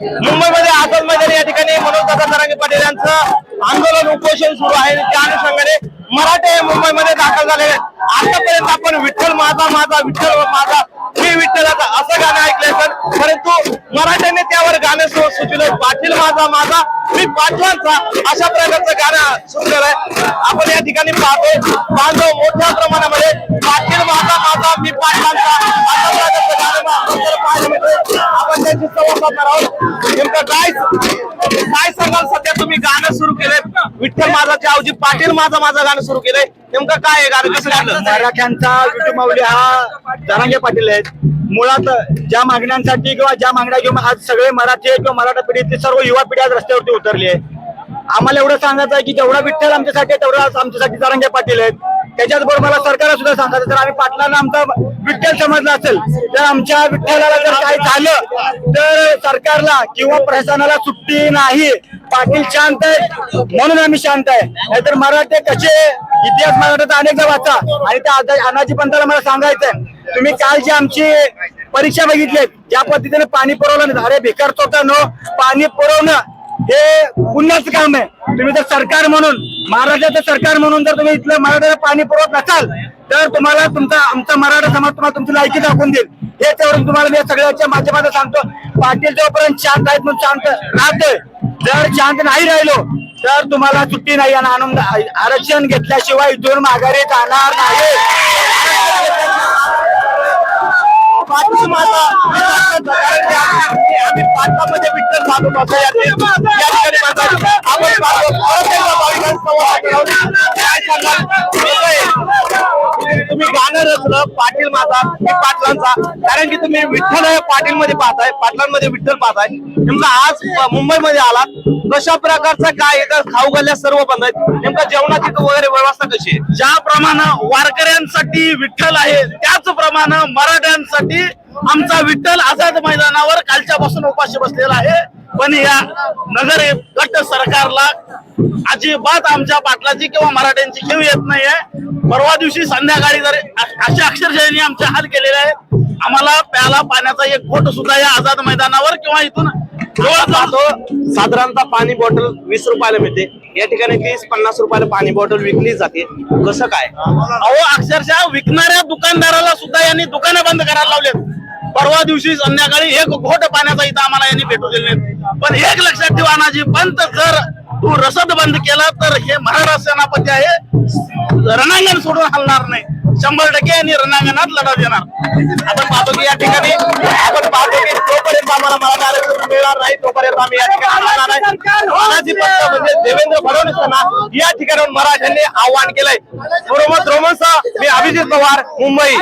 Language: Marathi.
मुंबईमध्ये आझाद मैदान या ठिकाणी मनोज दादा जरांगे पाटील यांचं आंदोलन उपोषण सुरू आहे. त्या अनुषंगाने मराठे मुंबईमध्ये दाखल झालेले आतापर्यंत आपण विठ्ठल माझा माझा विठ्ठल माझा मी विठ्ठलाचा असं गाणं ऐकलंय सर. परंतु मराठ्याने त्यावर गाणं सु- सुचवलंय पाटील माझा माझा मी पाटलांचा अशा प्रकारचं गाणं सुचलेलं आहे आपण या ठिकाणी पाहतोय. बांधव मोठ्या प्रमाणामध्ये साधणार आहोत नेमकं काय काय सांगाल सध्या तुम्ही? गाणं सुरू केलंय. विठ्ठल माझा जावजी पाटील माझा माझं गाणं सुरू केलंय. नेमकं काय आहे गाणं? कसं गाणं मराठ्यांचा विठू माऊली हा जरांगे पाटील आहेत. मुळात ज्या मागण्यांसाठी किंवा ज्या मागण्या घेऊन आज सगळे मराठी किंवा मराठा पिढीतली सर्व युवा पिढी आज रस्त्यावरती उतरली आहे. आम्हाला एवढं सांगायचं आहे की जेवढा विठ्ठल आमच्यासाठी तेवढा आमच्यासाठी जरांगे पाटील आहेत. त्याच्याचबरोबर मला सरकारला सुद्धा सांगायचं जर आम्ही पाटलांना आमचा विठ्ठल समजला असेल. तर आमच्या विठ्ठलाला जर काही झालं तर सरकारला किंवा प्रशासनाला सुट्टी नाही. पाटील शांत आहेत म्हणून आम्ही शांत आहे. नाहीतर मराठे कसे? इतिहास मराठ्याचा अनेकदा वाचा. आणि त्या अनाजी पंताला मला सांगायचंय तुम्ही काल जी आमची परीक्षा बघितली ज्या पद्धतीने पाणी पुरवलं नाही, अरे भिकार नो पाणी पुरवणं हे पुण्याच काम आहे. तुम्ही जर सरकार म्हणून महाराष्ट्राचं सरकार म्हणून जर तुम्ही इथलं मराठ्याला पाणी पुरवत नसाल तर तुम्हाला तुमचा आमचा मराठा समाज तुम्हाला तुमची लायकी दाखवून देईल. हे त्यावरून तुम्हाला मी सगळ्याच्या माध्यमातून सांगतो. पाटील जोपर्यंत शांत आहेत म्हणून शांत राहतोय जर शांत नाही राहिलो तर तुम्हाला सुट्टी नाही आणि आनंद आरक्षण घेतल्याशिवाय इथून माघारी जाणार नाही. पाटील माझा आम्ही पाटलामध्ये विठ्ठल मागू पाहतो या ठिकाणी तुम्ही गाणं रचलं पाटील माझा मी पाटलांचा. कारण की तुम्ही विठ्ठल आहे पाटील मध्ये पाहताय पाटलांमध्ये विठ्ठल पाहताय. नेमकं आज मुंबईमध्ये आलात. कशा प्रकारचा काय एका खाऊ गल्ल्या सर्व बंद आहेत. नेमकं जेवणाची वगैरे व्यवस्था कशी आहे? ज्याप्रमाणे वारकऱ्यांसाठी विठ्ठल आहे त्याचप्रमाणे मराठ्यांसाठी आमचा विठ्ठल आझाद मैदानावर कालच्यापासून उपाशी बसलेला आहे. पण या नगर गट सरकारला अजिबात आमच्या पाटलाची किंवा मराठ्यांची खेळ येत नाहीये. परवा दिवशी संध्याकाळी जर अशा अक्षरशः आमचे हाल केलेले आहेत. आम्हाला प्याला पाण्याचा एक घोट सुद्धा या आझाद मैदानावर किंवा इथून जवळ जातो साधारणतः पाणी बॉटल वीस रुपयाला मिळते. या ठिकाणी तीस पन्नास रुपयाला पाणी बॉटल विकली जाते. कसं काय? अहो अक्षरशः विकणाऱ्या दुकानदाराला सुद्धा यांनी दुकानं बंद करायला लावलेत. परवा दिवशी संध्याकाळी एक घोट पाण्याचा इथं आम्हाला यांनी भेटू दिले पण एक लक्षात ठेवा नाजी पंत जर तू रसद बंद केला तर हे महाराष्ट्र सेनापती आहे रणांगण सोडून हलणार नाही. शंभर टक्के आणि रणांगणात लढा देणार. आपण पाहतो की या ठिकाणी आपण पाहतो की जोपर्यंत मिळणार नाही तोपर्यंत आम्ही या ठिकाणी तानाजी पंत म्हणजे देवेंद्र फडणवीस यांना या ठिकाणाहून मराठ्यांनी आव्हान केलंय. बरोबर रोमनसह मी अभिजित पवार मुंबई.